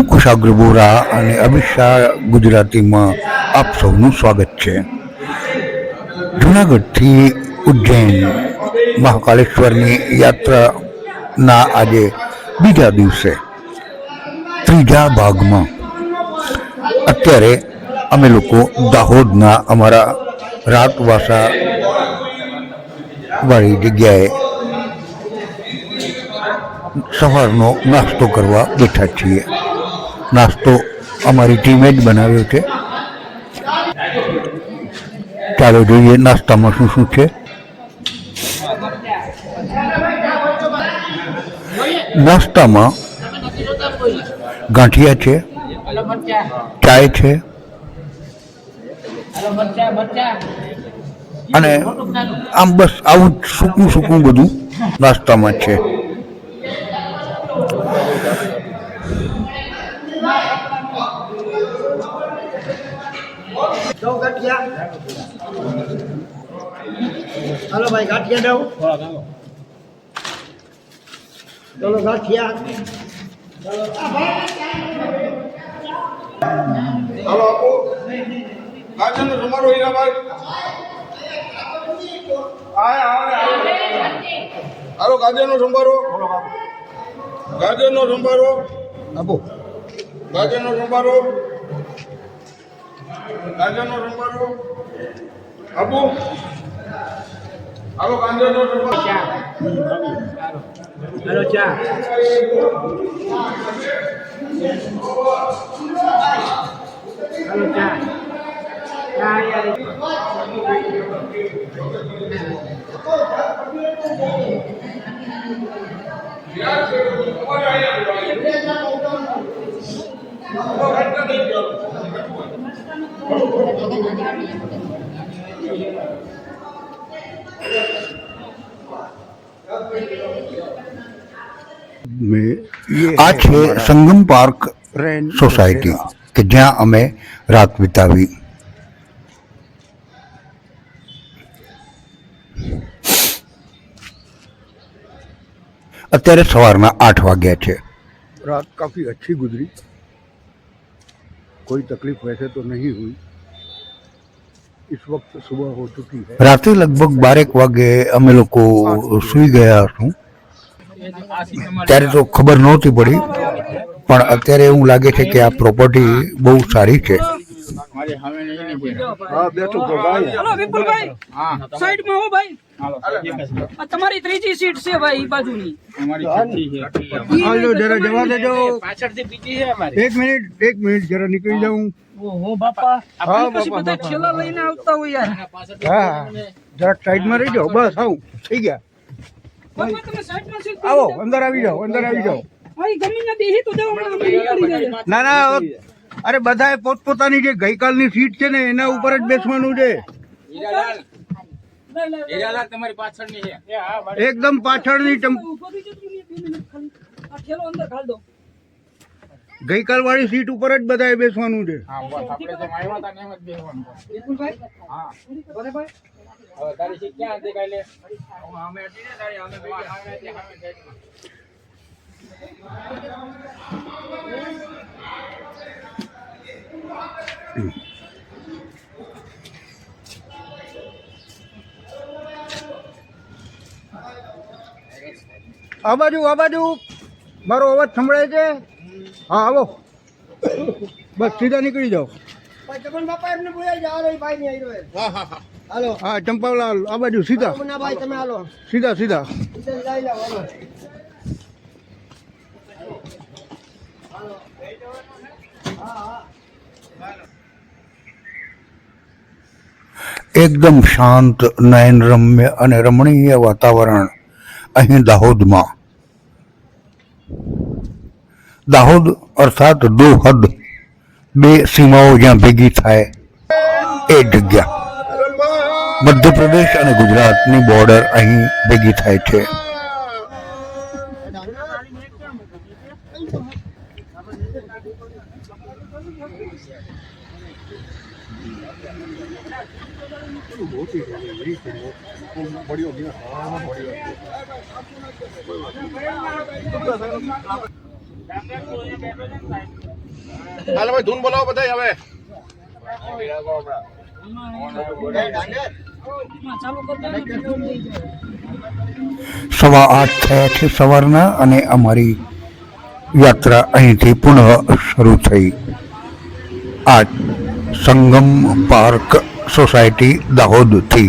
હું કુશાગ્ર બોરા અને અમિત શાહ ગુજરાતીમાં આપ સૌનું સ્વાગત છે. જુનાગઢથી ઉજ્જૈન મહાકાલેશ્વરની યાત્રાના આજે બીજા દિવસે, ત્રીજા ભાગમાં. અત્યારે અમે લોકો દાહોદના અમારા રાતવાસા વાળી જગ્યાએ સવારનો નાસ્તો કરવા બેઠા છીએ. નાસ્તો અમારી ટીમે જ બનાવ્યો છે. ચાલો જોઈએ નાસ્તામાં શું શું છે. નાસ્તામાં ગાંઠિયા છે, ચાય છે, અને આમ બસ આવું સૂકું સૂકું બધું નાસ્તામાં છે દઉં ગાંઠિયા હાલો ભાઈ, ગાંઠિયા દઉં. ચલો, ગાંઠિયા. હાલો, આપો. કાચનો સમારો હીરાભાઈ હાલો ગાજરનો સંભારો ગાજરનો સંભારો આપો. ગાજરનો સંભારો ગાજરનો સંભારો આપો હાલો ગાજરનો સંભારો હાલો ચા. હાલો ચા. યાર આ છે સંગમ પાર્ક સોસાયટી કે જ્યાં અમે રાત વિતાવી. અત્યારે સવારના આઠ વાગ્યા છે. રાત કાફી અચ્છી ગુજરી. कोई तकलीफ वैसे तो नहीं हुई इस वक्त सुबह हो चुकी है રાતે લગભગ બારેક વાગે અમે લોકો સૂઈ ગયા હતું ત્યારે તો ખબર નહોતી પડી પણ અત્યારે એવું લાગે છે કે આ પ્રોપર્ટી બહુ સારી છે તમારી ત્રીજી સીટ છે ભાઈ બાજુની. જરા જવા દેજો. પાછળથી બીજી છે અમારી. એક મિનિટ એક મિનિટ જરા નીકળી જાઉં. ઓહો બાપા. લઈને આવતા હોય યાર. હા જરા સાઈડમાં રહી જાઓ. બસ આવું. થઈ ગયા. આવો અંદર આવી જાઓ અંદર આવી જાઓ. ના ના અરે બધાએ પોતપોતાની જે ગઈકાલની સીટ છે ને એના ઉપર જ બેસવાનું છે. એકદમ પાછળની ગઈકાલ વાળી સીટ ઉપર જ બધાએ બેસવાનું છે. હા બસ આપણે જેમ આવ્યા હતા ને એમ જ બેસવાનું વિપુલભાઈ હા બરાબર હવે તારી સીટ ક્યાં હતી કાલે અમે હતી ને તારી અમે બે સામે હતી, સામે સાઈડમાં. આ બાજુ આ બાજુ. મારો અવાજ સંભળાય છે? હા આવો. બસ સીધા નીકળી જાઓ. હાલો, હા ચંપાલાલ આ બાજુ સીધા. ના ભાઈ તમે સીધા સીધા. લઈ લાવો હાલો એકદમ શાંત, નયનરમ્ય અને રમણીય વાતાવરણ અહીં દાહોદમાં. દાહોદ અર્થાત દો હદ બે સીમાઓ જ્યાં ભેગી થાય એ જગ્યા. મધ્યપ્રદેશ અને ગુજરાતની બોર્ડર અહીં ભેગી થાય છે. હાલો ભાઈ, ધૂન બોલાવો બધા હવે. સવા આઠ થયા છે સવારના અને અમારી યાત્રા અહીંથી પુનઃ શરૂ થઈ આ સંગમ પાર્ક સોસાયટી દાહોદથી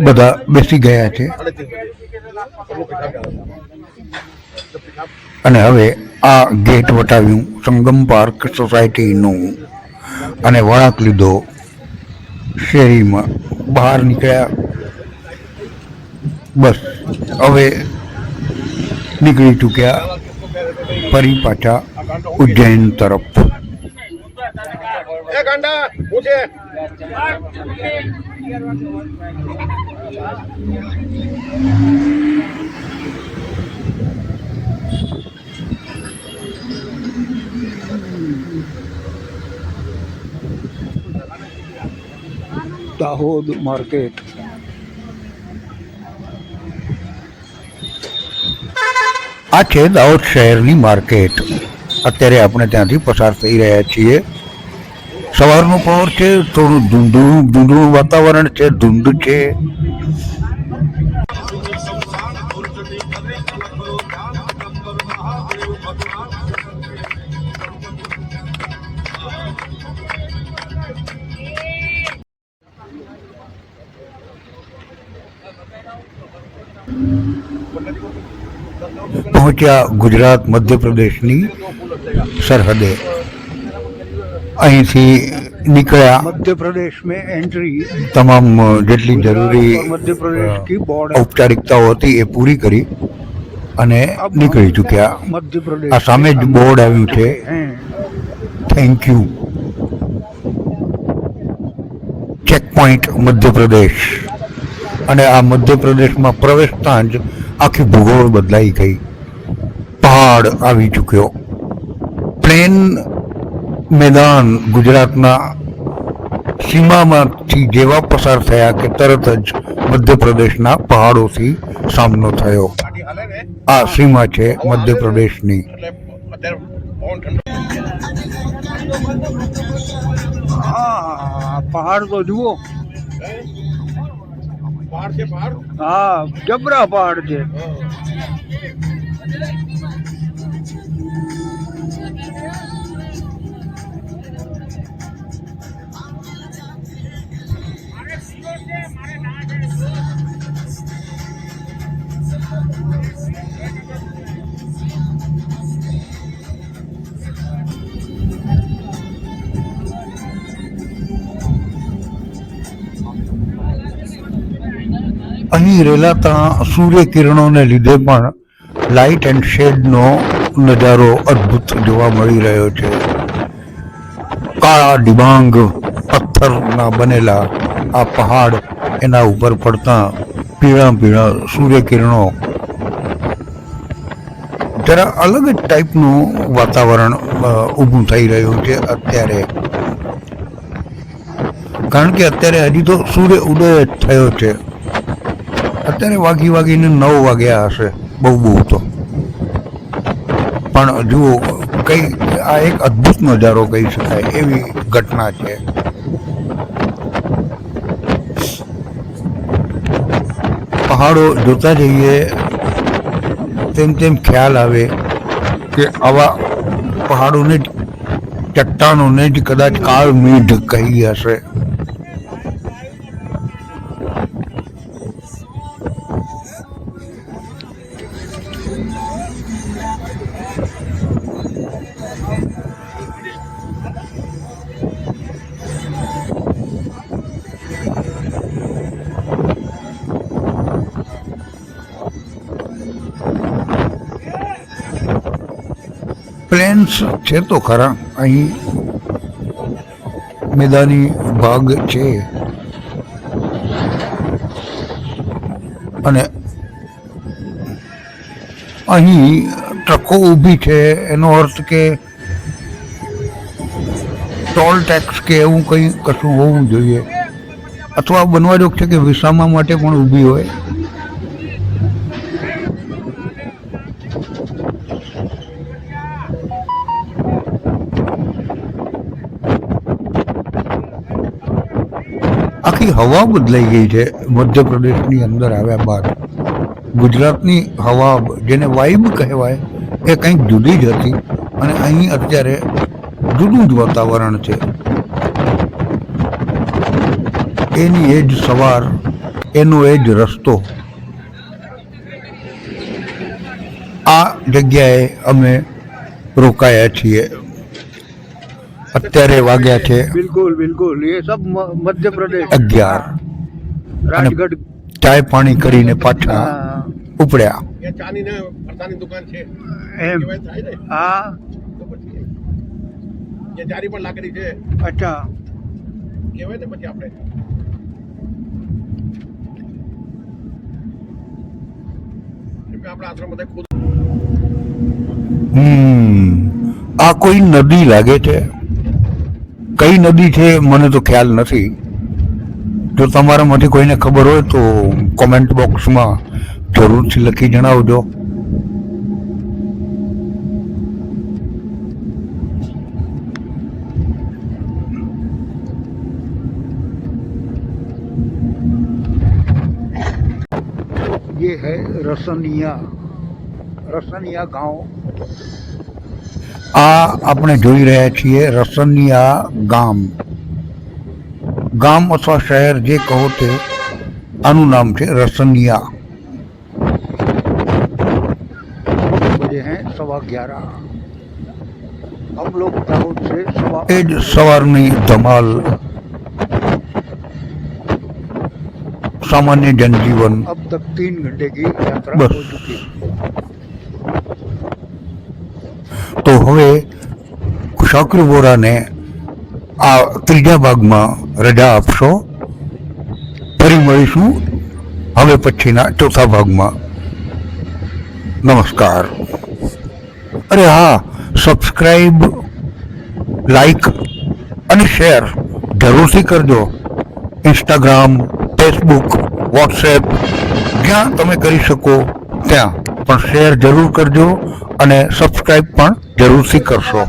બધા બેસી ગયા છે. અને હવે આ ગેટ વટાવ્યું સંગમ પાર્ક સોસાયટીનું અને વળાંક લીધો શેરીમાં. બહાર નીકળ્યા. બસ. હવે નીકળી ચૂક્યા ફરી પાછા ઉજ્જૈન તરફ. એ ગાંડા પૂછે દાહોદ માર્કેટ. આ છે દાહોદ શહેરની માર્કેટ. અત્યારે આપણે ત્યાંથી પસાર થઈ રહ્યા છીએ. સવારનો પહોર છે થોડું ધૂંધળું ધૂંધળું વાતાવરણ છે ધૂંધ છે. પહોંચ્યા ગુજરાત મધ્યપ્રદેશની સરહદે. અહીંથી નીકળ્યા. મધ્યપ્રદેશ મેં એન્ટ્રી તમામ જેટલી જરૂરી મધ્યપ્રદેશ प्रदेश બોર્ડ ઔપચારિકતાઓ હતી એ પૂરી કરી અને નીકળી ચૂક્યા. मध्य प्रदेश આ સામે જ બોર્ડ આવ્યું છે. Thank you check point Madhya Pradesh. અને આ મધ્યપ્રદેશમાં પ્રવેશતા જ આખી ભૂગોળ બદલાઈ ગઈ. પહાડ આવી ચૂક્યો. પ્લેન મેદાન ગુજરાતના સીમામાંથી જેવા પસાર થયા કે તરત જ મધ્યપ્રદેશના પહાડોથી સામનો થયો. આ સીમા છે મધ્યપ્રદેશની. પહાડ તો જુઓ. હા, જબરા પહાડ છે. અહીં રેલાતા સૂર્ય કિરણોને લીધે પણ લાઇટ એન્ડ શેડનો નજારો અદ્ભુત જોવા મળી રહ્યો છે. કાળા ડિબાંગ પથ્થરના બનેલા આ પહાડ એના ઉપર પડતા પીળા પીળા સૂર્યકિરણો જરા અલગ જ ટાઈપનું વાતાવરણ ઊભું થઈ રહ્યું છે અત્યારે. કારણ કે અત્યારે હજી તો સૂર્ય ઉદય જ થયો છે. અત્યારે વાગી વાગીને નવ વાગ્યા હશે. બહુ બહુ તો. પણ જુઓ, કઈ આ એક અદ્ભુત નજારો કહી શકાય, એવી ઘટના છે. પહાડો જોતા જઈએ, તેમ તેમ ખ્યાલ આવે કે આવા પહાડોને જ, ચટ્ટાનોને જ કદાચ કાળ મીઢ કહી હશે. પ્લેન્સ છે તો ખરા. અહીં મેદાની ભાગ છે. અને અહીં ટ્રકો ઊભી છે. એનો અર્થ કે ટોલ ટેક્સ કે એવું કંઈ કશું હોવું જોઈએ. અથવા બનવા જોગ છે કે વિસામા માટે પણ ઊભી હોય. આખી હવા બદલાઈ ગઈ છે મધ્યપ્રદેશની અંદર આવ્યા બાદ. ગુજરાતની હવા જેને વાઇબ કહેવાય એ કંઈક જુદી જ હતી અને અહીં અત્યારે જુદું જ વાતાવરણ છે. એની એ જ સવાર, એનો એ જ રસ્તો. આ જગ્યાએ અમે રોકાયા છીએ. અત્યારે વાગ્યા છે બિલકુલ બિલકુલ. એ સબ મધ્યપ્રદેશ. અગિયાર. રાજગઢ. ચાય પાણી કરીને પાછા ઉપડ્યા. ચાની ને દુકાન છે. એમ. હા. જે જારી પણ લાગેલી છે. અચ્છા. કહેવાય ને પછી આપણે. આ કોઈ નદી લાગે છે? કઈ નદી છે મને તો ખ્યાલ નથી જો તમારામાંથી કોઈને ખબર હોય તો કોમેન્ટ બોક્સમાં જરૂરથી લખી જણાવજો ये है रसनिया रसनिया गांव આ આપણે જોઈ રહ્યા છીએ રસનિયા ગામ. ગામ અથવા શહેર જે કહો તે આનું નામ છે રસનિયા. સવા ગ્યારહ એ જ સવારની ધમાલ. સામાન્ય જનજીવન. અબ તક તીન ઘંટે કી યાત્રા બસ. તો હવે શોકર બોરાને આ ત્રીજા ભાગમાં રજા આપશો. ફરી મળીશું હવે પછીના ચોથા ભાગમાં. નમસ્કાર. અરે હા સબસ્ક્રાઈબ લાઈક અને શેર જરૂરથી કરજો. ઇન્સ્ટાગ્રામ ફેસબુક વોટ્સએપ જ્યાં તમે કરી શકો, ત્યાં. પણ શેર જરૂર કરજો. અને સબસ્ક્રાઈબ પણ જરૂરથી કરશો.